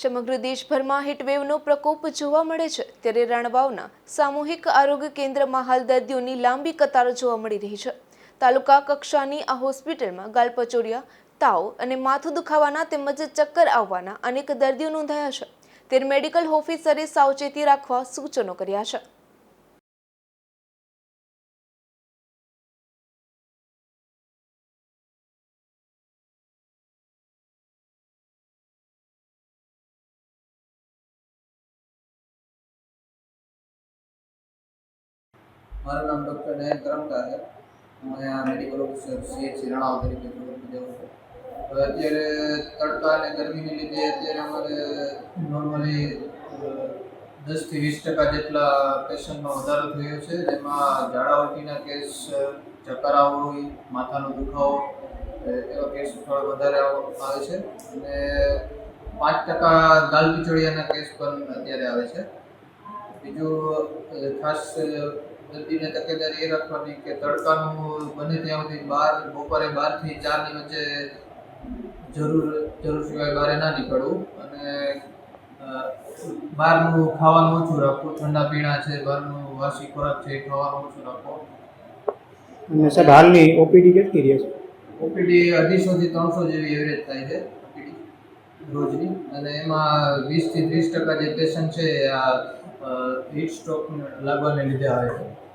સમગ્ર દેશભરમાં હીટવેવનો પ્રકોપ જોવા મળે છે. ત્યારે રણવાવના સામૂહિક આરોગ્ય કેન્દ્રમાં હાલ દર્દીઓની લાંબી કતારો જોવા મળી રહી છે. તાલુકા કક્ષાની આ હોસ્પિટલમાં ગાલપચોડિયા તાવ અને માથું દુખાવાના તેમજ ચક્કર આવવાના અનેક દર્દીઓ નોંધાયા છે. ત્યારે મેડિકલ ઓફિસરે સાવચેતી રાખવા સૂચનો કર્યા છે. મારું નામ ડૉક્ટર નયન કરમટા છે. હું અહીંયા મેડિકલ ઓફિસર સીએચસી રણાવ તરીકે પ્રવૃત્તિ જાઉં છું. હવે અત્યારે તડકા અને ગરમીને લીધે અત્યારે અમારે નોર્મલી દસથી વીસ ટકા જેટલા પેશન્ટનો વધારો થયો છે. જેમાં ઝાડાવટીના કેસ ચક્કર હોય, માથાનો દુખાવો એવા કેસ થોડા વધારે આવ- છે. અને પાંચ ટકા ગાલ પિચોડિયાના કેસ પણ અત્યારે આવે છે. બીજું ખાસ દર્દીને તકેદારી એ રાખવાની કે તડકાનું બને ત્યાં સુધી બાર બપોરે બારથી ચારની વચ્ચે જરૂર જરૂર સિવાય બહાર ના નીકળવું. અને બહારનું ખાવાનું ઓછું રાખવું. ઠંડા પીણા છે બહારનું વાસી ખોરાક છે ખાવાનું ઓછું રાખો અને સાહેબ હાલની ઓપીડી કેટલી રહે છે? ઓપીડી અઢીસોથી ત્રણસો જેવી એવરેજ થાય છે ઓપીડી રોજની. અને એમાં વીસથી ત્રીસ ટકા જે પેશન્ટ છે આ હીટ સ્ટ્રોક લાગવાને લીધે આવે છે.